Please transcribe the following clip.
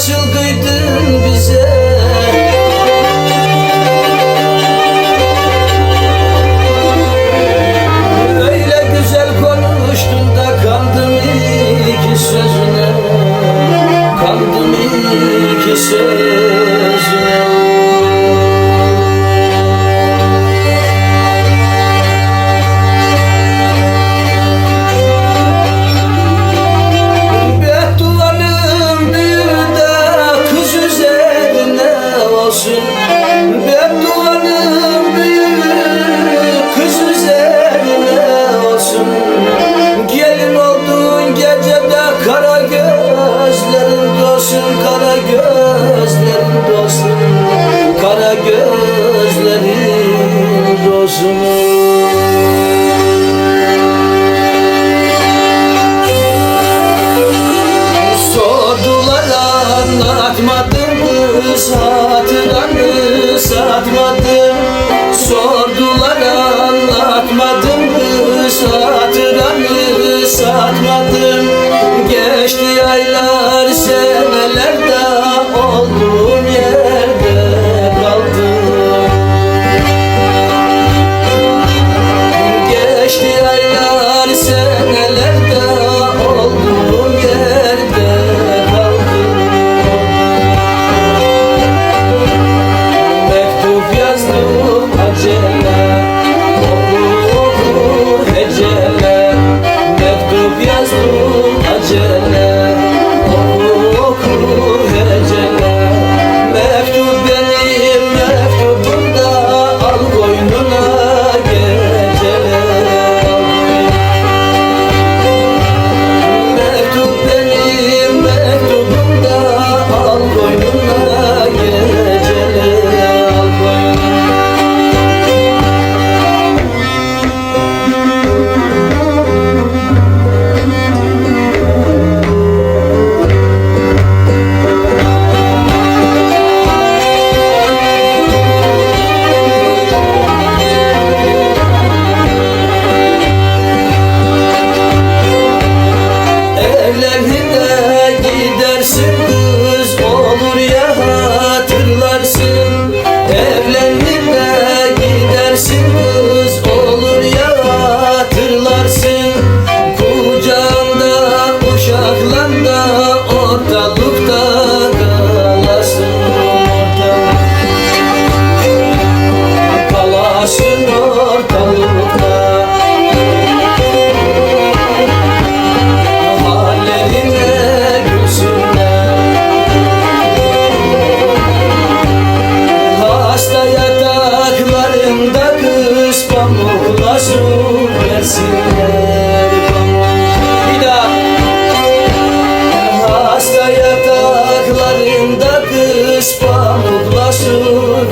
she'll go. Lord. soon. Hasta yataklarında kız pamukla su